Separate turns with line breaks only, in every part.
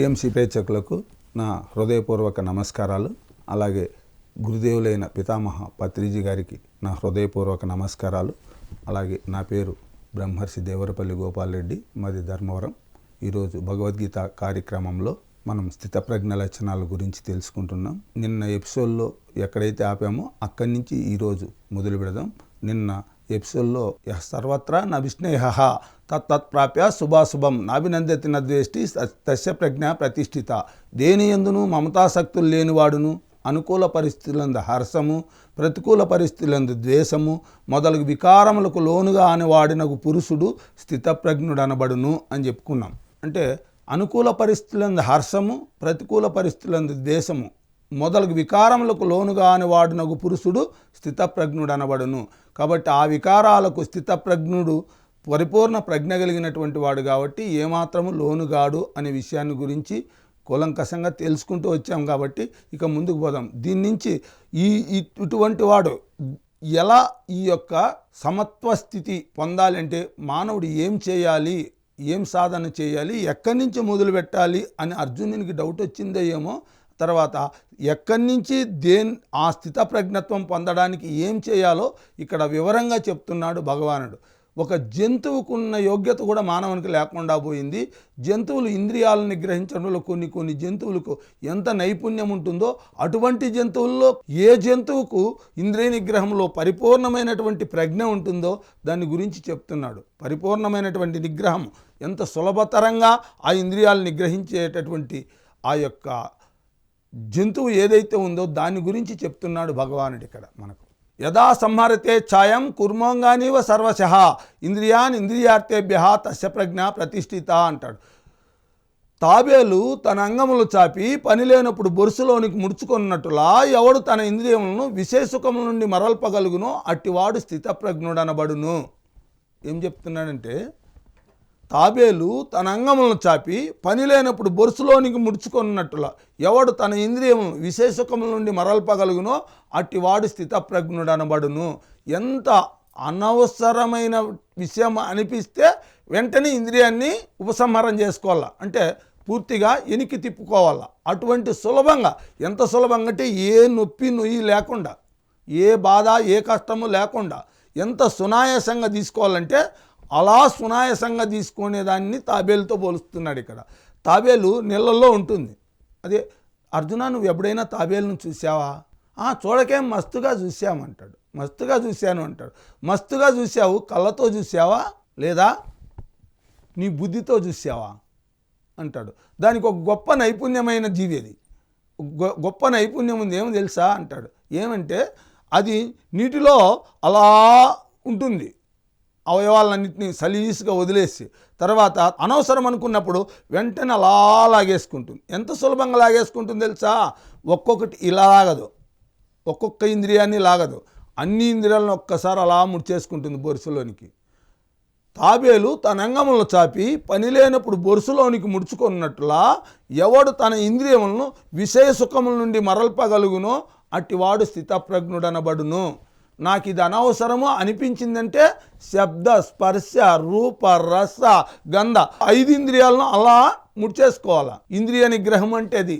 PMC ప్రేక్షకులకు నా హృదయపూర్వక నమస్కారాలు. అలాగే గురుదేవులైన పితామహ పత్రిజీ గారికి నా హృదయపూర్వక నమస్కారాలు. అలాగే నా పేరు బ్రహ్మర్షి దేవరపల్లి గోపాలరెడ్డి మాది ధర్మవరం. ఈరోజు భగవద్గీత కార్యక్రమంలో మనం స్థితప్రజ్ఞ లక్షణాల గురించి తెలుసుకుంటున్నాం. నిన్న ఎపిసోడ్లో ఎక్కడైతే ఆపామో అక్కడి నుంచి ఈరోజు మొదలు పెడదాం నిన్న ఎపిసోడ్లో యః సర్వత్రా న తత్ప్రాప్య తత్తత్ప్రాప్య శుభాశుభం నాభినందతి నద్వేష్టి తస్య ప్రజ్ఞ ప్రతిష్ఠిత. దేని ఎందును మమతాసక్తులు లేనివాడును. అనుకూల పరిస్థితులందు హర్షము ప్రతికూల పరిస్థితులందు ద్వేషము మొదలగు వికారములకు లోనుగా వాడినకు పురుషుడు స్థితప్రజ్ఞుడు అనబడును అని చెప్పుకున్నాం. అంటే అనుకూల పరిస్థితులందు హర్షము ప్రతికూల పరిస్థితులందు ద్వేషము మొదలగు వికారములకు లోనుగా వాడినగు పురుషుడు స్థితప్రజ్ఞుడు అనబడును కాబట్టి ఆ వికారాలకు స్థితప్రజ్ఞుడు పరిపూర్ణ ప్రజ్ఞ కలిగినటువంటి వాడు కాబట్టి ఏమాత్రము లోనుగాడు అనే విషయాన్ని గురించి కూలంకషంగా తెలుసుకుంటూ వచ్చాం కాబట్టి ఇక ముందుకు పోదాం. దీని నుంచి ఈ ఇటువంటి వాడు ఎలా ఈ యొక్క సమత్వ స్థితి పొందాలంటే మానవుడు ఏం చేయాలి ఏం సాధన చేయాలి ఎక్కడి నుంచి మొదలు పెట్టాలి అని అర్జునునికి డౌట్ వచ్చిందో ఏమో తర్వాత ఎక్కడి నుంచి దేన్ ఆ స్థిత ప్రజ్ఞత్వం పొందడానికి ఏం చేయాలో ఇక్కడ వివరంగా చెప్తున్నాడు భగవానుడు. ఒక జంతువుకున్న యోగ్యత కూడా మానవునికి లేకుండా పోయింది. జంతువులు ఇంద్రియాలను నిగ్రహించడంలో కొన్ని కొన్ని జంతువులకు ఎంత నైపుణ్యం ఉంటుందో అటువంటి జంతువుల్లో ఏ జంతువుకు ఇంద్రియ నిగ్రహంలో పరిపూర్ణమైనటువంటి ప్రజ్ఞ ఉంటుందో దాని గురించి చెప్తున్నాడు. పరిపూర్ణమైనటువంటి నిగ్రహం ఎంత సులభతరంగా ఆ ఇంద్రియాలు నిగ్రహించేటటువంటి ఆ యొక్క జంతువు ఏదైతే ఉందో దాని గురించి చెప్తున్నాడు భగవానుడు ఇక్కడ మనకు. యదా సంహరతే ఛాయం కుర్మోంగానివ సర్వశ. ఇంద్రియాన్ ఇంద్రియార్థేభ్య తస్య ప్రజ్ఞ ప్రతిష్ఠిత అంటాడు. తాబేలు తన అంగములు చాపి పని లేనప్పుడు బొరుసులోనికి ముడుచుకున్నట్టులా ఎవడు తన ఇంద్రియములను విశేషకముల నుండి మరల్పగలుగునో అట్టివాడు స్థితప్రజ్ఞుడనబడును. ఏం చెప్తున్నాడంటే తాబేలు తన అంగములను చాపి పని లేనప్పుడు బొరుసులోనికి ముడుచుకున్నట్టులా ఎవడు తన ఇంద్రియములను విశేషకముల నుండి మరల్పగలుగునో అట్టి అట్టివాడు స్థితప్రజ్ఞుడు అనబడును ఎంత అనవసరమైన విషయం అనిపిస్తే వెంటనే ఇంద్రియాన్ని ఉపసంహారం చేసుకోవాలా. అంటే పూర్తిగా ఎనికి తిప్పుకోవాలా. అటువంటి సులభంగా ఎంత సులభంగా అంటే ఏ నొప్పి నొయ్యి లేకుండా ఏ బాధ ఏ కష్టము లేకుండా ఎంత సునాయాసంగా తీసుకోవాలంటే అలా సునాయాసంగా తీసుకునే దాన్ని తాబేలుతో పోలుస్తున్నాడు ఇక్కడ. తాబేలు నీళ్ళల్లో ఉంటుంది. అదే అర్జున నువ్వు ఎప్పుడైనా తాబేలును చూసావా చూడకేం మస్తుగా చూసామంటాడు మస్తుగా చూశాను అంటాడు. మస్తుగా చూసావు కళ్ళతో చూసావా లేదా నీ బుద్ధితో చూసావా అంటాడు. దానికి ఒక గొప్ప నైపుణ్యమైన జీవి అది. గొప్ప నైపుణ్యం ఉంది. ఏమో తెలుసా? అంటాడు. ఏమంటే అది నీటిలో అలా ఉంటుంది. అవయవాలన్నింటినీ సలీసుగా వదిలేసి తర్వాత అనవసరం అనుకున్నప్పుడు వెంటనే అలా లాగేసుకుంటుంది. ఎంత సులభంగా లాగేసుకుంటుంది తెలుసా? ఒక్కొక్కటి ఇలా లాగదు. ఒక్కొక్క ఇంద్రియాన్ని లాగదు. అన్ని ఇంద్రియాలను ఒక్కసారి అలా ముడిచేసుకుంటుంది బొరుసులోనికి. తాబేలు తన అంగములను చాపి పని లేనప్పుడు బొరుసులోనికి ముడుచుకున్నట్లా ఎవడు తన ఇంద్రియములను విషయ సుఖముల నుండి మరల్పగలుగునో అట్టివాడు స్థితప్రజ్ఞుడనబడును. నాకు ఇది అనవసరము అనిపించిందంటే శబ్ద స్పర్శ రూప రస గంధ. ఐదు ఇంద్రియాలను అలా ముడిచేసుకోవాలి? ఇంద్రియ నిగ్రహం అంటే అది.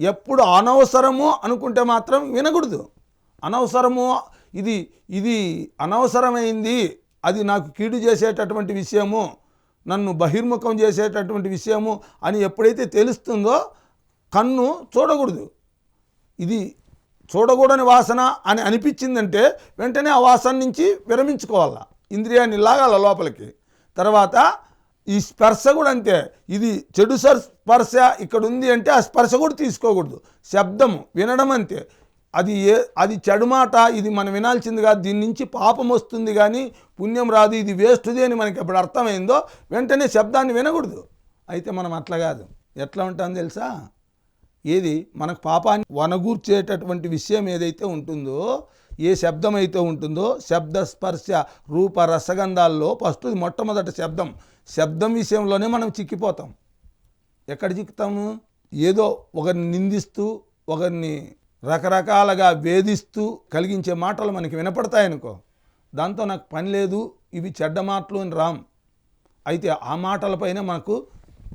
ఎప్పుడు అనవసరము అనుకుంటే మాత్రం వినకూడదు. అనవసరము ఇది ఇది అనవసరమైంది అది నాకు కీడు చేసేటటువంటి విషయము నన్ను బహిర్ముఖం చేసేటటువంటి విషయము అని ఎప్పుడైతే తెలుస్తుందో కన్ను చూడకూడదు. ఇది చూడకూడని వాసన అని అనిపించిందంటే వెంటనే ఆ వాసన నుంచి విరమించుకోవాలా. ఇంద్రియాన్ని లాగాల లోపలికి. తర్వాత ఈ స్పర్శ కూడా అంతే. ఇది చెడు స్పర్శ ఇక్కడ ఉంది అంటే ఆ స్పర్శ కూడా తీసుకోకూడదు. శబ్దము వినడం అంతే. అది ఏ అది చెడు మాట ఇది మనం వినాల్సింది కాదు. దీని నుంచి పాపం వస్తుంది కానీ పుణ్యం రాదు ఇది వేస్ట్ది అని మనకి ఎప్పుడు అర్థమైందో వెంటనే శబ్దాన్ని వినకూడదు. అయితే మనం అట్లా కాదు. ఎట్లా ఉంటాం తెలుసా? ఏది? మనకు పాపాన్ని వనగూర్చేటటువంటి విషయం ఏదైతే ఉంటుందో ఏ శబ్దం అయితే ఉంటుందో శబ్ద స్పర్శ రూప రసగంధాల్లో ఫస్ట్ మొట్టమొదటి శబ్దం. శబ్దం విషయంలోనే మనం చిక్కిపోతాం. ఎక్కడ చిక్కుతాము? ఏదో ఒకరిని నిందిస్తూ ఒకరిని రకరకాలుగా వేధిస్తూ కలిగించే మాటలు మనకి వినపడతాయనుకో దాంతో నాకు పని లేదు ఇవి చెడ్డ మాటలు అని రామ్ అయితే ఆ మాటలపైన మనకు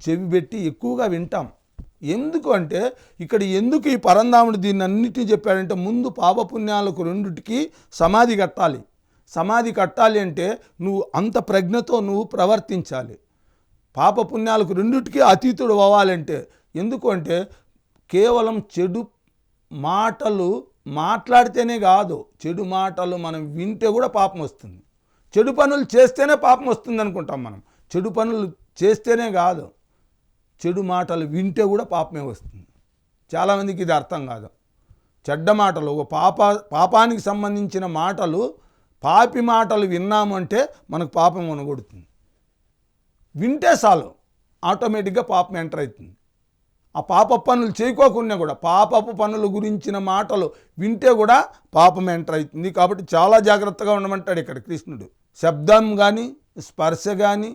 చెవి పెట్టి ఎక్కువగా వింటాం. ఎందుకు అంటే ఇక్కడ ఎందుకు ఈ పరంధాముడు దీన్ని అన్నిటినీ చెప్పాడంటే ముందు పాపపుణ్యాలకు రెండిటికి సమాధి కట్టాలి. సమాధి కట్టాలి అంటే నువ్వు అంత ప్రజ్ఞతో నువ్వు ప్రవర్తించాలి. పాపపుణ్యాలకు రెండిటికి అతీతుడు అవ్వాలంటే ఎందుకు అంటే కేవలం చెడు మాటలు మాట్లాడితేనే కాదు చెడు మాటలు మనం వింటే కూడా పాపం వస్తుంది. చెడు పనులు చేస్తేనే పాపం వస్తుంది అనుకుంటాం మనం. చెడు పనులు చేస్తేనే కాదు. చెడు మాటలు వింటే కూడా పాపమే వస్తుంది. చాలామందికి ఇది అర్థం కాదు. చెడ్డ మాటలు ఒక పాప పాపానికి సంబంధించిన మాటలు పాపి మాటలు విన్నామంటే మనకు పాపం కొనగొడుతుంది వింటే చాలు ఆటోమేటిక్గా పాపం ఎంటర్ అవుతుంది. ఆ పాప పనులు చేయకోకుండా కూడా పాపపు పనుల గురించిన మాటలు వింటే కూడా పాపం ఎంటర్ అవుతుంది. కాబట్టి చాలా జాగ్రత్తగా ఉండమంటాడు ఇక్కడ కృష్ణుడు. శబ్దం కానీ స్పర్శ కానీ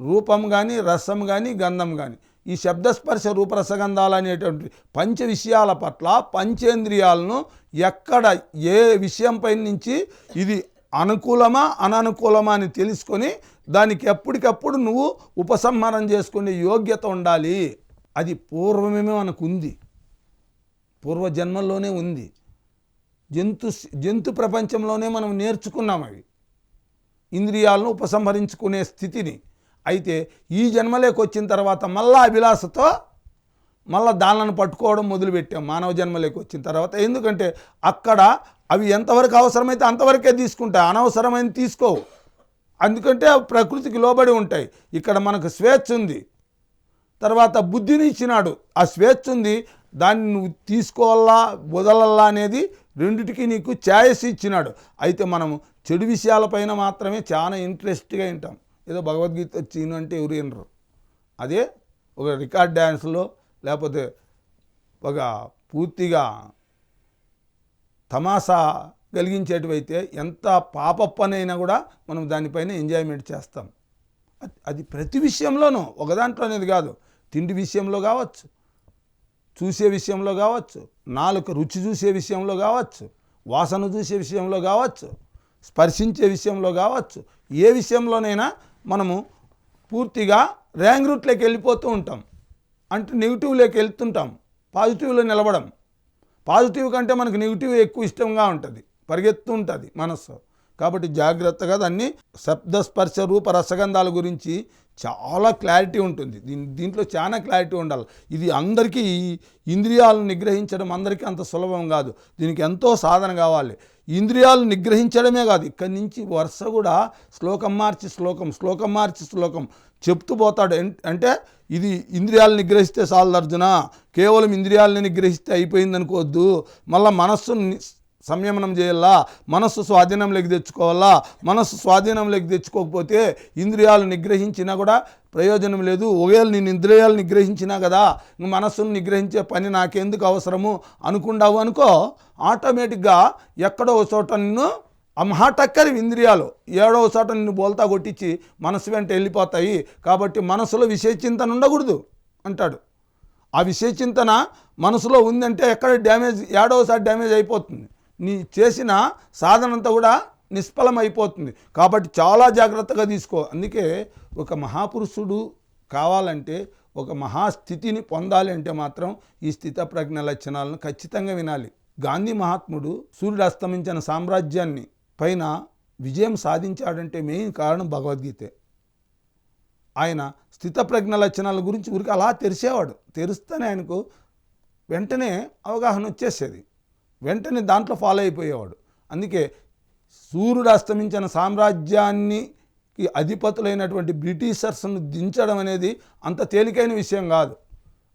రూపం కానీ రసం కానీ గంధం కానీ ఈ శబ్దస్పర్శ రూపరసగంధాలు అనేటువంటి పంచ విషయాల పట్ల పంచేంద్రియాలను ఎక్కడ ఏ విషయంపై నుంచి ఇది అనుకూలమా అననుకూలమా అని తెలుసుకొని దానికి ఎప్పటికప్పుడు నువ్వు ఉపసంహారం చేసుకునే యోగ్యత ఉండాలి. అది పూర్వమే మనకు ఉంది. పూర్వజన్మల్లోనే ఉంది. జంతు జంతు ప్రపంచంలోనే మనం నేర్చుకున్నాం అవి. ఇంద్రియాలను ఉపసంహరించుకునే స్థితిని అయితే ఈ జన్మలోకి వచ్చిన తర్వాత మళ్ళా అభిలాషతో మళ్ళా దానిలను పట్టుకోవడం మొదలుపెట్టాం మానవ జన్మలోకి వచ్చిన తర్వాత. ఎందుకంటే అక్కడ అవి ఎంతవరకు అవసరమైతే అంతవరకే తీసుకుంటాయి. అనవసరమైన తీసుకోవు. ఎందుకంటే ప్రకృతికి లోబడి ఉంటాయి. ఇక్కడ మనకు స్వేచ్ఛ ఉంది. తర్వాత బుద్ధిని ఇచ్చినాడు. ఆ స్వేచ్ఛ ఉంది. దాన్ని నువ్వు తీసుకోవాలా వదలల్లా అనేది రెండిటికి నీకు ఛాయస్ ఇచ్చినాడు. అయితే మనము చెడు విషయాలపైన మాత్రమే చాలా ఇంట్రెస్ట్గా వింటాం ఏదో భగవద్గీత వచ్చింది అంటే ఎవరు వినరు. అదే ఒక రికార్డ్ డ్యాన్స్లో లేకపోతే ఒక పూర్తిగా తమాషా కలిగించేటివైతే ఎంత పాప పనైనా కూడా మనం దానిపైన ఎంజాయ్మెంట్ చేస్తాం. అది- ప్రతి విషయంలోనూ ఒకదాంట్లో అనేది కాదు. తిండి విషయంలో కావచ్చు చూసే విషయంలో కావచ్చు నాలుక రుచి చూసే విషయంలో కావచ్చు వాసన చూసే విషయంలో కావచ్చు స్పర్శించే విషయంలో కావచ్చు ఏ విషయంలోనైనా మనము పూర్తిగా ర్యాంగ్ రూట్లోకి వెళ్ళిపోతూ ఉంటాం. అంటే నెగిటివ్లోకి వెళ్తుంటాం. పాజిటివ్లో నిలబడం. పాజిటివ్ కంటే మనకు నెగిటివ్ ఎక్కువ ఇష్టంగా ఉంటుంది. పరిగెత్తు ఉంటుంది మనస్సు. కాబట్టి జాగ్రత్తగా దాన్ని శబ్దస్పర్శ రూప రసగంధాల గురించి చాలా క్లారిటీ ఉంటుంది. దీని దీంట్లో చాలా క్లారిటీ ఉండాలి. ఇది అందరికీ ఇంద్రియాలను నిగ్రహించడం అందరికీ అంత సులభం కాదు. దీనికి ఎంతో సాధన కావాలి. ఇంద్రియాలు నిగ్రహించడమే కాదు. ఇక్కడి నుంచి వరుస కూడా శ్లోకం మార్చి శ్లోకం శ్లోకం మార్చి శ్లోకం చెప్తూ పోతాడు. అంటే ఇది ఇంద్రియాలు నిగ్రహిస్తే చాలు అర్జున. కేవలం ఇంద్రియాలని నిగ్రహిస్తే అయిపోయింది అనుకోవద్దు మళ్ళీ మనస్సును సంయమనం చేయాలా? మనస్సు స్వాధీనంలోకి తెచ్చుకోవాలా? మనస్సు స్వాధీనంలోకి తెచ్చుకోకపోతే ఇంద్రియాలు నిగ్రహించినా కూడా ప్రయోజనం లేదు. ఒకవేళ నేను ఇంద్రియాలు నిగ్రహించినా కదా మనస్సును నిగ్రహించే పని నాకెందుకు అవసరము అనుకుండావు అనుకో ఆటోమేటిక్గా ఎక్కడో చోట నిన్ను అమ్హాటక్కరి ఇంద్రియాలు ఏడవ చోట నిన్ను బోల్తా కొట్టించి మనసు వెంట వెళ్ళిపోతాయి. కాబట్టి మనసులో విషయ చింతన ఉండకూడదు అంటాడు. ఆ విషయ చింతన మనసులో ఉందంటే ఎక్కడ డ్యామేజ్ ఏడవసారి డ్యామేజ్ అయిపోతుంది. నీ చేసిన సాధనంతా కూడా నిష్ఫలమైపోతుంది. కాబట్టి చాలా జాగ్రత్తగా తీసుకో. అందుకే ఒక మహాపురుషుడు కావాలంటే ఒక మహాస్థితిని పొందాలి అంటే మాత్రం ఈ స్థిత ప్రజ్ఞ లక్షణాలను ఖచ్చితంగా వినాలి. గాంధీ మహాత్ముడు సూర్యుడు అస్తమించిన సామ్రాజ్యాన్ని పైన విజయం సాధించాడంటే మెయిన్ కారణం భగవద్గీతే. ఆయన స్థితప్రజ్ఞ లక్షణాల గురించి ఊరికి అలా తెరిచేవాడు. తెరిస్తేనే ఆయనకు వెంటనే అవగాహన వచ్చేసేది. వెంటనే దాంట్లో ఫాలో అయిపోయేవాడు. అందుకే సూర్యుడు అస్తమించిన సామ్రాజ్యాన్ని అధిపతులైనటువంటి బ్రిటిషర్స్ను దించడం అనేది అంత తేలికైన విషయం కాదు.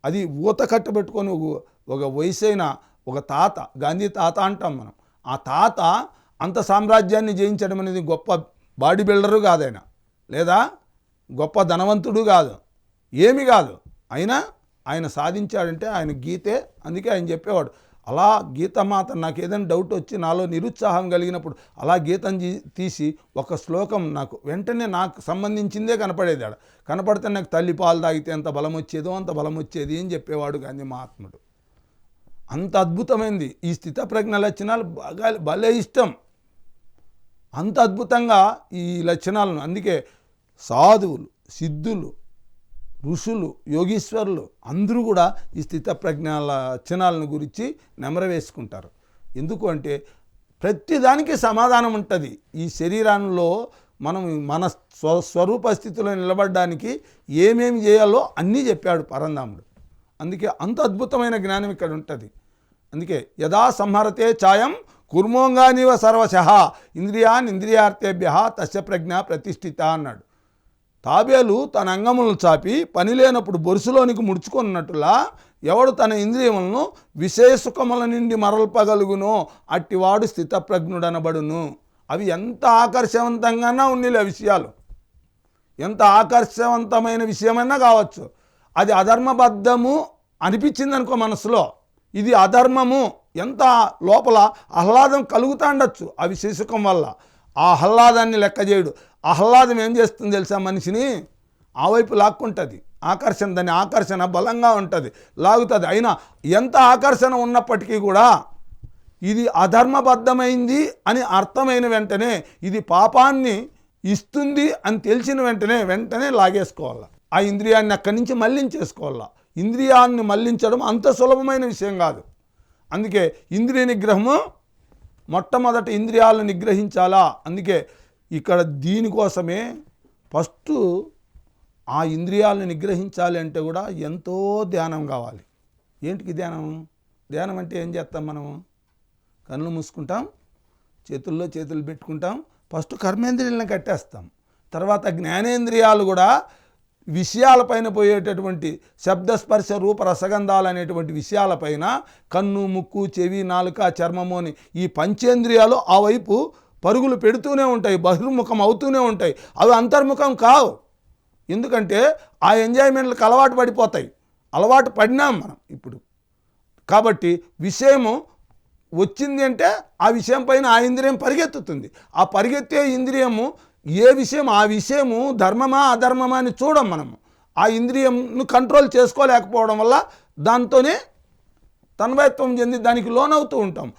అది ఊత కట్టబెట్టుకొని ఒక వయసైన ఒక తాత గాంధీ తాత అంటాం మనం. ఆ తాత అంత సామ్రాజ్యాన్ని జయించడం అనేది గొప్ప బాడీ బిల్డరు కాదైనా లేదా గొప్ప ధనవంతుడు కాదు. ఏమి కాదు. అయినా ఆయన సాధించాడంటే ఆయన గీతే అందుకే ఆయన చెప్పేవాడు. అలా గీతమాత నాకు ఏదైనా డౌట్ వచ్చి నాలో నిరుత్సాహం కలిగినప్పుడు అలా గీతం తీసి ఒక శ్లోకం నాకు వెంటనే నాకు సంబంధించిందే కనపడేది ఆడ. కనపడితే నాకు తల్లి పాలు తాగితే ఎంత బలం వచ్చేదో అంత బలం వచ్చేది అని చెప్పేవాడు గాంధీ మహాత్ముడు. అంత అద్భుతమైంది. ఈ స్థితప్రజ్ఞ లక్షణాలు బాగా భలే ఇష్టం. అంత అద్భుతంగా ఈ లక్షణాలను అందుకే సాధువులు సిద్ధులు ఋషులు యోగీశ్వరులు అందరూ కూడా ఈ స్థిత ప్రజ్ఞాల లక్షణాలను గురించి నెమరవేసుకుంటారు. ఎందుకు అంటే ప్రతిదానికి సమాధానం ఉంటుంది. ఈ శరీరంలో మనం మన స్వ స్వరూప స్థితిలో నిలబడడానికి ఏమేమి చేయాలో అన్నీ చెప్పాడు పరంధాముడు. అందుకే అంత అద్భుతమైన జ్ఞానం ఇక్కడ ఉంటుంది. అందుకే యదా సంహరతే ఛాయం కుర్మోంగానివ సర్వశ ఇంద్రియాన్ ఇంద్రియార్థేభ్య తస్య ప్రజ్ఞ ప్రతిష్ఠిత అన్నాడు. తాబేలు తన అంగములను చాపి పని లేనప్పుడు బొరుసులోనికి ముడుచుకున్నట్టులా ఎవడు తన ఇంద్రియములను విశేషకముల నుండి మరల్పగలుగునో అట్టివాడు స్థితప్రజ్ఞుడనబడును. అవి ఎంత ఆకర్షవంతంగానా ఉన్నిలే ఆ విషయాలు. ఎంత ఆకర్షవంతమైన విషయమైనా కావచ్చు. అది అధర్మబద్ధము అనిపించింది అనుకో మనసులో. ఇది అధర్మము. ఎంత లోపల ఆహ్లాదం కలుగుతాండొచ్చు అవి శిశుకం వల్ల. ఆ ఆహ్లాదాన్ని లెక్క చేయడు ఆహ్లాదం ఏం చేస్తుంది తెలుసా మనిషిని? ఆ వైపు లాక్కుంటుంది. ఆకర్షణ దాని ఆకర్షణ బలంగా ఉంటుంది. లాగుతుంది. అయినా ఎంత ఆకర్షణ ఉన్నప్పటికీ కూడా ఇది అధర్మబద్ధమైంది అని అర్థమైన వెంటనే ఇది పాపాన్ని ఇస్తుంది అని తెలిసిన వెంటనే వెంటనే లాగేసుకోవాలి. ఆ ఇంద్రియాన్ని అక్కడి నుంచి మళ్ళించేసుకోవాలా ఇంద్రియాన్ని మళ్ళించడం అంత సులభమైన విషయం కాదు. అందుకే ఇంద్రియ నిగ్రహము మొట్టమొదట ఇంద్రియాలను నిగ్రహించాలా. అందుకే ఇక్కడ దీనికోసమే ఫస్ట్ ఆ ఇంద్రియాలను నిగ్రహించాలి అంటే కూడా ఎంతో ధ్యానం కావాలి. ఏంటికి ధ్యానం ధ్యానం అంటే ఏం చేస్తాం మనము? కళ్ళు మూసుకుంటాం చేతుల్లో చేతులు పెట్టుకుంటాం ఫస్ట్ కర్మేంద్రియాలను కట్టేస్తాం. తర్వాత జ్ఞానేంద్రియాలు కూడా విషయాలపైన పోయేటటువంటి శబ్దస్పర్శ రూప రసగంధాలు అనేటువంటి విషయాలపైన కన్ను ముక్కు చెవి నాలుక చర్మము అని ఈ పంచేంద్రియాలు ఆ వైపు పరుగులు పెడుతూనే ఉంటాయి బహిర్ముఖం అవుతూనే ఉంటాయి. అవి అంతర్ముఖం కావు. ఎందుకంటే ఆ ఎంజాయ్మెంట్లకు అలవాటు పడిపోతాయి. అలవాటు పడినాం మనం ఇప్పుడు. కాబట్టి విషయము వచ్చింది అంటే ఆ విషయం పైన ఆ ఇంద్రియం పరిగెత్తుతుంది. ఆ పరిగెత్తే ఇంద్రియము ఏ విషయం ఆ విషయము ధర్మమా అధర్మమా అని చూడం మనము. ఆ ఇంద్రియంను కంట్రోల్ చేసుకోలేకపోవడం వల్ల దాంతోనే తన్వయత్వం చెంది దానికి లోనవుతూ ఉంటాం.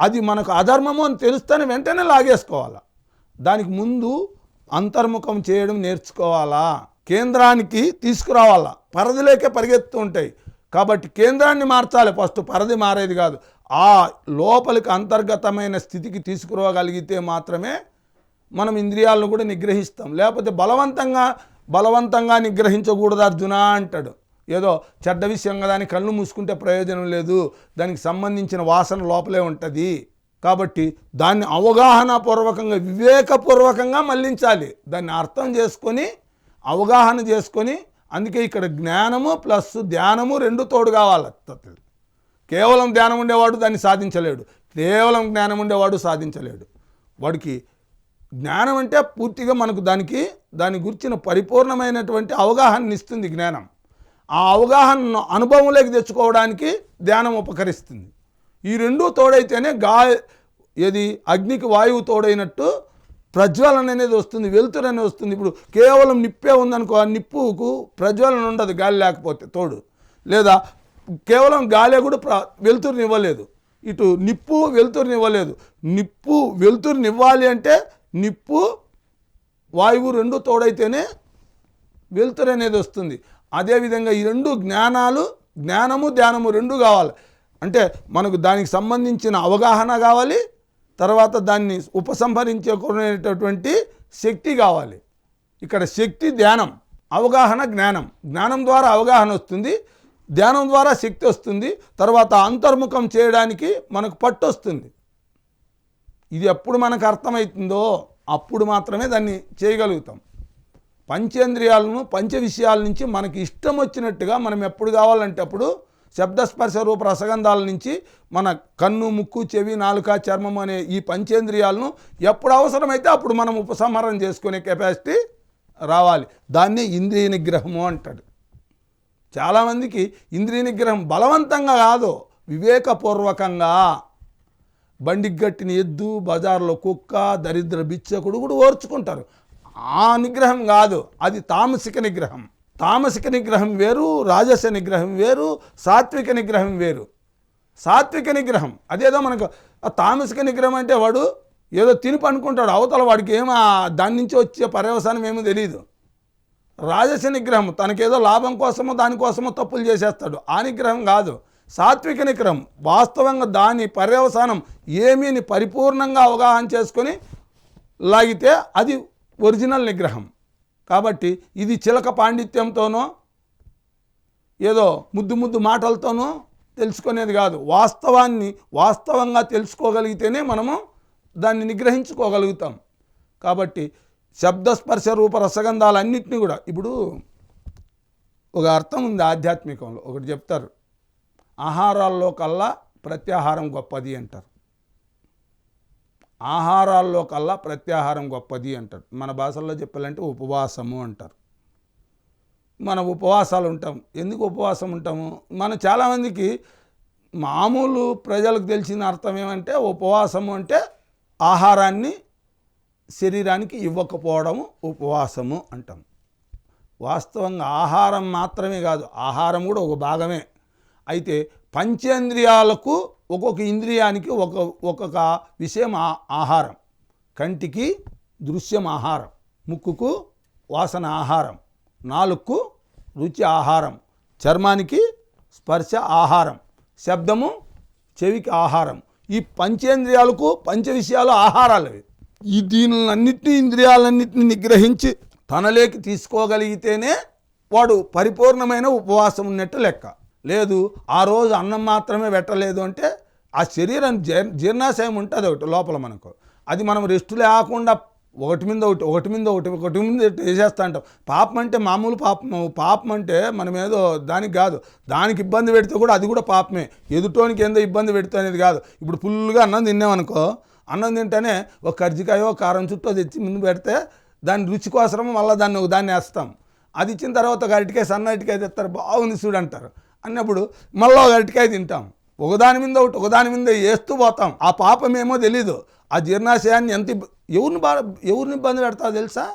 అది మనకు అధర్మము అని తెలుస్తేనే వెంటనే లాగేసుకోవాలి. దానికి ముందు అంతర్ముఖం చేయడం నేర్చుకోవాలా. కేంద్రానికి తీసుకురావాలా. పరదిలోకే పరిగెత్తు ఉంటాయి. కాబట్టి కేంద్రాన్ని మార్చాలి. ఫస్ట్ పరది మారేది కాదు. ఆ లోపలికి అంతర్గతమైన స్థితికి తీసుకురాగలిగితే మాత్రమే మనం ఇంద్రియాలను కూడా నిగ్రహిస్తాం. లేకపోతే బలవంతంగా బలవంతంగా నిగ్రహించకూడదు అర్జున అంటాడు. ఏదో చెడ్డ విషయం కదా అని కళ్ళు మూసుకుంటే ప్రయోజనం లేదు. దానికి సంబంధించిన వాసన లోపలే ఉంటుంది. కాబట్టి దాన్ని అవగాహనపూర్వకంగా వివేకపూర్వకంగా మళ్ళించాలి దాన్ని అర్థం చేసుకొని అవగాహన చేసుకొని అందుకే ఇక్కడ జ్ఞానము ప్లస్ ధ్యానము రెండు తోడు కావాలి. కేవలం ధ్యానం ఉండేవాడు దాన్ని సాధించలేడు. కేవలం జ్ఞానం ఉండేవాడు సాధించలేడు. వాడికి జ్ఞానం అంటే పూర్తిగా మనకు దానికి దాని గురించిన పరిపూర్ణమైనటువంటి అవగాహన ఇస్తుంది జ్ఞానం. ఆ అవగాహనను అనుభవంలోకి తెచ్చుకోవడానికి ధ్యానం ఉపకరిస్తుంది. ఈ రెండు తోడైతేనే గా ఏది అగ్నికి వాయువు తోడైనట్టు ప్రజ్వలన అనేది వస్తుంది వెలుతురు అనేది వస్తుంది. ఇప్పుడు కేవలం నిప్పే ఉందనుకో ఆ నిప్పుకు ప్రజ్వలన ఉండదు గాలి లేకపోతే తోడు. లేదా కేవలం గాలే కూడా ప్ర వెలుతురునివ్వలేదు ఇటు నిప్పు వెలుతురునివ్వలేదు నిప్పు వెలుతురునివ్వాలి అంటే నిప్పు వాయువు రెండు తోడైతేనే వెలుతురు అనేది వస్తుంది. అదేవిధంగా ఈ రెండు జ్ఞానాలు జ్ఞానము ధ్యానము రెండు కావాలి. అంటే మనకు దానికి సంబంధించిన అవగాహన కావాలి తర్వాత దాన్ని ఉపసంహరించేటటువంటి శక్తి కావాలి. ఇక్కడ శక్తి ధ్యానం అవగాహన జ్ఞానం. జ్ఞానం ద్వారా అవగాహన వస్తుంది ధ్యానం ద్వారా శక్తి వస్తుంది తర్వాత అంతర్ముఖం చేయడానికి మనకు పట్టు వస్తుంది. ఇది ఎప్పుడు మనకు అర్థమవుతుందో అప్పుడు మాత్రమే దాన్ని చేయగలుగుతాం. పంచేంద్రియాలను పంచ విషయాల నుంచి మనకి ఇష్టం వచ్చినట్టుగా మనం ఎప్పుడు కావాలంటే అప్పుడు శబ్దస్పర్శ రూప రసగంధాల నుంచి మన కన్ను ముక్కు చెవి నాలుక చర్మం అనే ఈ పంచేంద్రియాలను ఎప్పుడు అవసరమైతే అప్పుడు మనం ఉపసంహరణ చేసుకునే కెపాసిటీ రావాలి. దాన్ని ఇంద్రియ నిగ్రహము అంటాడు. చాలామందికి ఇంద్రియ నిగ్రహం బలవంతంగా కాదు వివేకపూర్వకంగా. బండికి గట్టిన ఎద్దు బజార్లో కుక్క దరిద్ర బిచ్చకుడు కూడా ఓర్చుకుంటారు. ఆ నిగ్రహం కాదు. అది తామసిక నిగ్రహం. తామసిక నిగ్రహం వేరు రాజస నిగ్రహం వేరు సాత్విక నిగ్రహం వేరు. సాత్విక నిగ్రహం. అదేదో మనకు తామసిక నిగ్రహం అంటే వాడు ఏదో తిని పనుకుంటాడు అవతల వాడికి ఏమో దాని నుంచి వచ్చే పర్యవసానం ఏమో తెలియదు రాజస నిగ్రహం తనకేదో లాభం కోసమో దానికోసమో తప్పులు చేసేస్తాడు. ఆ నిగ్రహం కాదు. సాత్విక నిగ్రహం. వాస్తవంగా దాని పర్యవసానం ఏమీని పరిపూర్ణంగా అవగాహన చేసుకొని లాగితే అది ఒరిజినల్ నిగ్రహం. కాబట్టి ఇది చిలక పాండిత్యంతోనో ఏదో ముద్దు ముద్దు మాటలతోనో తెలుసుకునేది కాదు. వాస్తవాన్ని వాస్తవంగా తెలుసుకోగలిగితేనే మనము దాన్ని నిగ్రహించుకోగలుగుతాం. కాబట్టి శబ్దస్పర్శ రూప రసగంధాలన్నింటినీ కూడా ఇప్పుడు ఒక అర్థం ఉంది ఆధ్యాత్మికంలో. ఒకటి చెప్తారు ఆహారాల్లో కల్లా ప్రత్యాహారం గొప్పది అంటారు. ఆహారాల్లో కల్లా ప్రత్యాహారం గొప్పది అంటారు. మన భాషల్లో చెప్పాలంటే ఉపవాసము అంటారు. మన ఉపవాసాలు ఉంటాం. ఎందుకు ఉపవాసం ఉంటాము? మన చాలామందికి మామూలు ప్రజలకు తెలిసిన అర్థం ఏమంటే ఉపవాసము అంటే ఆహారాన్ని శరీరానికి ఇవ్వకపోవడము ఉపవాసము అంటాం. వాస్తవంగా ఆహారం మాత్రమే కాదు ఆహారం కూడా ఒక భాగమే. అయితే పంచేంద్రియాలకు ఒక్కొక్క ఇంద్రియానికి ఒక ఒక్కొక్క విషయం ఆహారం. కంటికి దృశ్యం ఆహారం. ముక్కుకు వాసన ఆహారం. నాలుగుకు రుచి ఆహారం. చర్మానికి స్పర్శ ఆహారం. శబ్దము చెవికి ఆహారం. ఈ పంచేంద్రియాలకు పంచ విషయాలు ఆహారాలు ఈ దీనిలన్నింటినీ ఇంద్రియాలన్నింటినీ నిగ్రహించి తనలోకి తీసుకోగలిగితేనే వాడు పరిపూర్ణమైన ఉపవాసం ఉన్నట్టు లెక్క. లేదు ఆ రోజు అన్నం మాత్రమే పెట్టలేదు అంటే ఆ శరీరం జీర్- జీర్ణాశయం ఉంటుంది ఒకటి లోపల మనకు. అది మనం రెస్ట్ లేకుండా ఒకటి మీద ఒకటి ఒకటి మీద ఒకటి ఒకటి మీద వేసేస్తా అంటాం. పాపం అంటే మామూలు పాపం పాపం అంటే మనం ఏదో దానికి కాదు. దానికి ఇబ్బంది పెడితే కూడా అది కూడా పాపమే. ఎదుటోనికి ఏందో ఇబ్బంది పెడితే అనేది కాదు. ఇప్పుడు ఫుల్గా అన్నం తిన్నామనుకో అన్నం తింటేనే ఒక కర్జికాయో కారం చుట్టూ తెచ్చి ముందు పెడితే దాని రుచి కోసరం మళ్ళీ దాన్ని ఒక దాన్ని వేస్తాం. అది ఇచ్చిన తర్వాత ఒక అరటికాయ సన్న అరటికాయ తెస్తారు. బాగుంది చూడంటారు. అన్నప్పుడు మళ్ళీ ఒక అరటికాయ తింటాం. ఒకదాని మీద ఒకటి ఒకదాని మీద వేస్తూ పోతాం. ఆ పాపమేమో తెలీదు. ఆ జీర్ణాశయాన్ని ఎంత ఎవరిని బా ఎవరిని ఇబ్బంది పెడతా తెలుసా?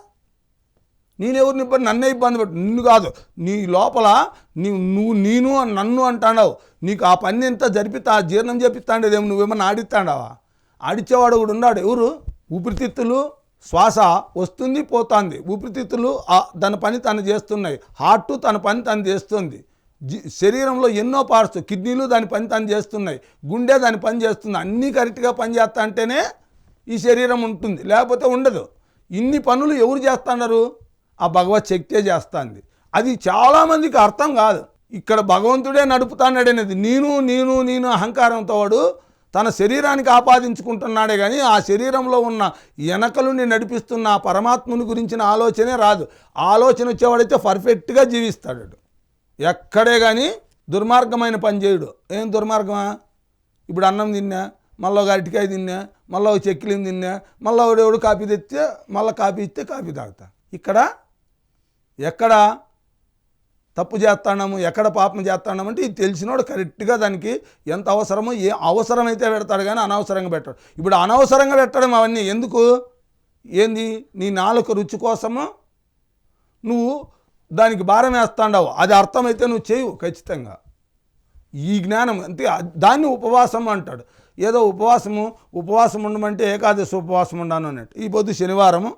నేను ఎవరిని ఇబ్బంది నన్నే ఇబ్బంది పెట్టు నిన్ను కాదు. నీ లోపల నీ నువ్వు నేను నన్ను అంటాడావు. నీకు ఆ పని ఎంత జరిపితా ఆ జీర్ణం చేపిస్తాండేదేమో నువ్వేమన్నా ఆడిస్తాడావా? ఆడిచ్చేవాడు కూడా ఉన్నాడు. ఎవరు? ఊపిరితిత్తులు శ్వాస వస్తుంది పోతుంది. ఊపిరితిత్తులు తన దాని పని తను చేస్తున్నాయి. హార్ట్ తన పని తను చేస్తుంది. శరీరంలో ఎన్నో పార్ట్స్ కిడ్నీలు దాని పని తను చేస్తున్నాయి గుండె దాని పని చేస్తుంది అన్నీ కరెక్ట్గా పనిచేస్తా అంటేనే ఈ శరీరం ఉంటుంది లేకపోతే ఉండదు. ఇన్ని పనులు ఎవరు చేస్తున్నారు? ఆ భగవత్ శక్తే చేస్తుంది. అది చాలామందికి అర్థం కాదు. ఇక్కడ భగవంతుడే నడుపుతాడు అనేది నేను నేను నేను అహంకారంతో వాడు తన శరీరానికి ఆపాదించుకుంటున్నాడే కానీ ఆ శరీరంలో ఉన్న ఎనకలుని నడిపిస్తున్న ఆ పరమాత్ముని గురించిన ఆలోచనే రాదు. ఆలోచన వచ్చేవాడైతే పర్ఫెక్ట్గా జీవిస్తాడు ఎక్కడే కానీ దుర్మార్గమైన పని చేయడు. ఏం దుర్మార్గమా? ఇప్పుడు అన్నం తిన్నా మళ్ళీ ఒక అరటికాయ తిన్నా మళ్ళీ ఒక చెక్కిలిని తిన్నా మళ్ళీ ఎవడెవడు కాఫీ తెస్తే మళ్ళీ కాఫీ ఇస్తే కాఫీ తాగుతా. ఇక్కడ ఎక్కడ తప్పు చేస్తాము ఎక్కడ పాపం చేస్తాము అంటే ఇది తెలిసినోడు కరెక్ట్గా దానికి ఎంత అవసరమో ఏ అవసరమైతే పెడతాడు కానీ అనవసరంగా పెట్టాడు. ఇప్పుడు అనవసరంగా పెట్టడం అవన్నీ ఎందుకు? ఏంది? నీ నాలుక రుచి కోసము? నువ్వు దానికి భారం వేస్తాండవు. అది అర్థమైతే నువ్వు చేయవు ఖచ్చితంగా. ఈ జ్ఞానం అంతే. దాన్ని ఉపవాసం అంటాడు. ఏదో ఉపవాసము ఉపవాసం ఉండమంటే ఏకాదశి ఉపవాసం ఉండాను అన్నట్టు. ఈ పొద్దు శనివారము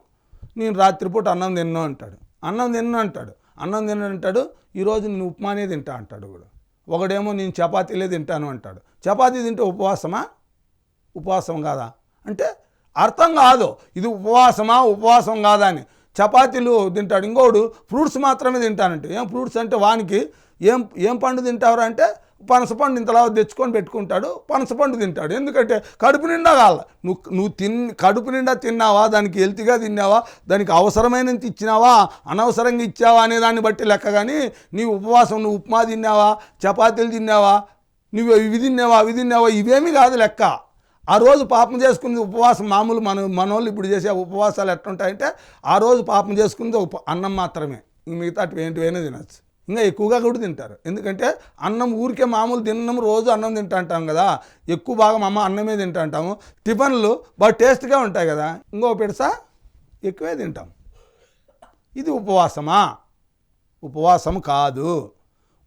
నేను రాత్రిపూట అన్నం తిన్నాను అంటాడు. అన్నం తిన్నా అంటాడు. అన్నం తిన్నా అంటాడు. ఈరోజు నేను ఉప్మానే తింటా అంటాడు కూడా. ఒకడేమో నేను చపాతీలే తింటాను అంటాడు. చపాతీ తింటే ఉపవాసమా? ఉపవాసం కాదా? అంటే అర్థం కాదు. ఇది ఉపవాసమా? ఉపవాసం కాదా అని. చపాతీలు తింటాడు. ఇంకోడు ఫ్రూట్స్ మాత్రమే తింటానంటే ఏం ఫ్రూట్స్ అంటే వానికి ఏం ఏం పండు తింటారు అంటే పనసపండు ఇంతలా తెచ్చుకొని పెట్టుకుంటాడు పనసపండు తింటాడు. ఎందుకంటే కడుపు నిండా కాల నువ్వు నువ్వు తిన్ కడుపు నిండా తిన్నావా? దానికి హెల్తీగా తిన్నావా? దానికి అవసరమైనంత ఇచ్చినావా? అనవసరంగా ఇచ్చావా? అనే దాన్ని బట్టి లెక్క కానీ నీ ఉపవాసం నువ్వు ఉప్మా తిన్నావా? చపాతీలు తిన్నావా? నువ్వు ఇవి తిన్నావా? అవి తిన్నావా? ఇవేమీ కాదు లెక్క. ఆ రోజు పాపం చేసుకునేది ఉపవాసం మామూలు మన మనోళ్ళు ఇప్పుడు చేసే ఉపవాసాలు ఎట్లుంటాయంటే ఆ రోజు పాపం చేసుకునేది ఉప అన్నం మాత్రమే. మిగతా ఏంటివైనా తినచ్చు. ఇంకా ఎక్కువగా కూడా తింటారు. ఎందుకంటే అన్నం ఊరికే మామూలు తిన్నాము రోజు అన్నం తింటా అంటాం కదా. ఎక్కువ భాగం అమ్మ అన్నమే తింటా అంటాము. టిఫిన్లు బాగా టేస్ట్గా ఉంటాయి కదా. ఇంకో పెడసా ఎక్కువే తింటాం. ఇది ఉపవాసమా? ఉపవాసం కాదు.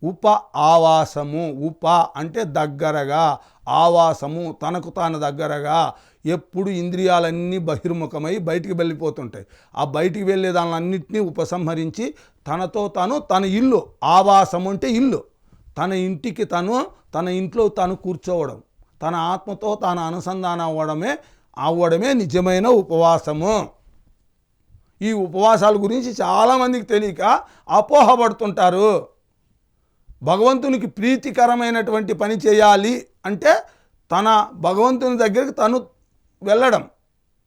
ఉప ఆవాసము ఉప అంటే దగ్గరగా ఆవాసము తనకు తాను దగ్గరగా ఎప్పుడు ఇంద్రియాలన్నీ బహిర్ముఖమై బయటికి వెళ్ళిపోతుంటాయి. ఆ బయటికి వెళ్ళే దానిలన్నింటినీ ఉపసంహరించి తనతో తను తన ఇల్లు ఆవాసం అంటే ఇల్లు. తన ఇంటికి తను తన ఇంట్లో తను కూర్చోవడం తన ఆత్మతో తాను అనుసంధానం అవ్వడమే అవ్వడమే నిజమైన ఉపవాసము. ఈ ఉపవాసాల గురించి చాలామందికి తెలియక అపోహపడుతుంటారు. భగవంతునికి ప్రీతికరమైనటువంటి పని చేయాలి అంటే తన భగవంతుని దగ్గరికి తను వెళ్ళడం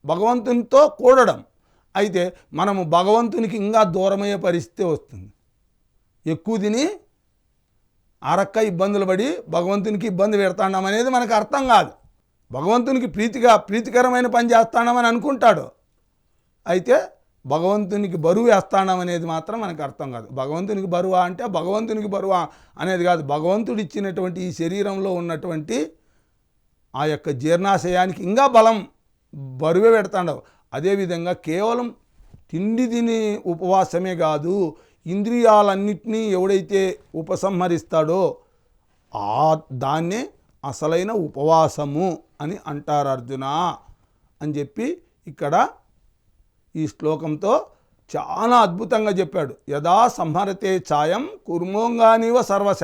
భగవంతునితో కూడడం. అయితే మనము భగవంతునికి ఇంకా దూరమయ్యే పరిస్థితి వస్తుంది. ఎక్కువ తిని అరక్క ఇబ్బందులు పడి భగవంతునికి ఇబ్బంది పెడతాం అనేది మనకు అర్థం కాదు. భగవంతునికి ప్రీతిగా ప్రీతికరమైన పని చేస్తాడమని అనుకుంటాడు. అయితే భగవంతునికి బరువు వేస్తాడం అనేది మాత్రం మనకు అర్థం కాదు. భగవంతునికి బరువా అంటే భగవంతునికి బరువా అనేది కాదు. భగవంతుడు ఇచ్చినటువంటి ఈ శరీరంలో ఉన్నటువంటి ఆ యొక్క జీర్ణాశయానికి ఇంకా బలం బరువే పెడతాడు అదేవిధంగా కేవలం తిండి తిని ఉపవాసమే కాదు ఇంద్రియాలన్నింటినీ ఎవడైతే ఉపసంహరిస్తాడో ఆ దాన్నే అసలైన ఉపవాసము అని అంటారు అర్జున అని చెప్పి ఇక్కడ ఈ శ్లోకంతో చాలా అద్భుతంగా చెప్పాడు. యదా సంహరతే ఛాయం కుర్మోంగానివ సర్వశ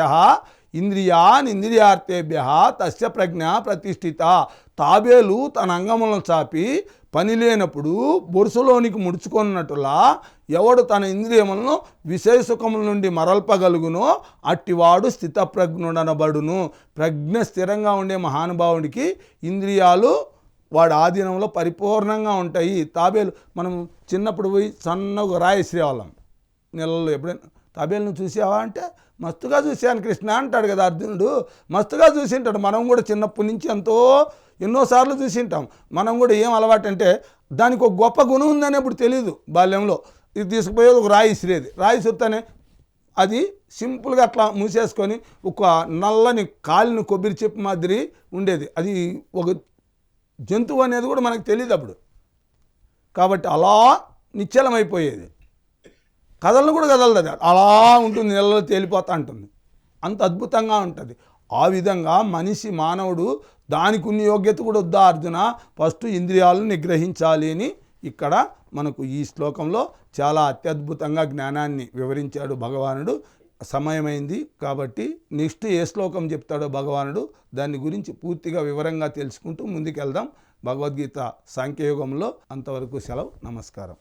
ఇంద్రియాన్ ఇంద్రియార్థేభ్య తస్య ప్రజ్ఞ ప్రతిష్ఠిత. తాబేలు తన అంగములను చాపి పని లేనప్పుడు బొరుసులోనికి ముడుచుకున్నట్టులా ఎవడు తన ఇంద్రియములను విశేషకముల నుండి మరల్పగలుగునో అట్టివాడు స్థితప్రజ్ఞుడనబడును. ప్రజ్ఞ స్థిరంగా ఉండే మహానుభావుడికి ఇంద్రియాలు వాడి ఆధీనంలో పరిపూర్ణంగా ఉంటాయి. తాబేలు మనం చిన్నప్పుడు పోయి సన్నగా రాయేసే వాళ్ళం నెలల్లో ఎప్పుడైనా తాబేలును చూసావా అంటే మస్తుగా చూశాను కృష్ణ అంటాడు కదా అర్జునుడు. మస్తుగా చూసింటాడు. మనం కూడా చిన్నప్పటి నుంచి ఎంతో ఎన్నోసార్లు చూసింటాం. మనం కూడా ఏం అలవాటు అంటే దానికి ఒక గొప్ప గుణం ఉందని ఇప్పుడు తెలియదు బాల్యంలో. ఇది తీసుకుపోయేది ఒక రాయి ఇసిరేది. రాయి ఇసిరితేనే అది సింపుల్గా అట్లా మూసేసుకొని ఒక నల్లని కాలిని కొబ్బరి చెప్పు మాదిరి ఉండేది. అది ఒక జంతువు అనేది కూడా మనకు తెలియదు అప్పుడు. కాబట్టి అలా నిశ్చలమైపోయేది. కథలను కూడా కదలదు అది. అలా ఉంటుంది నెలలో తేలిపోతా ఉంటుంది అంత అద్భుతంగా ఉంటుంది. ఆ విధంగా మనిషి మానవుడు దానికి ఉన్న యోగ్యత కూడా వద్దా అర్జున? ఫస్ట్ ఇంద్రియాలను నిగ్రహించాలి అని ఇక్కడ మనకు ఈ శ్లోకంలో చాలా అత్యద్భుతంగా జ్ఞానాన్ని వివరించాడు భగవానుడు. సమయమైంది కాబట్టి నెక్స్ట్ ఏ శ్లోకం చెప్తాడో భగవానుడు దాని గురించి పూర్తిగా వివరంగా తెలుసుకుంటూ ముందుకెళ్దాం. భగవద్గీత సాంఖ్యయోగంలో అంతవరకు సెలవు. నమస్కారం.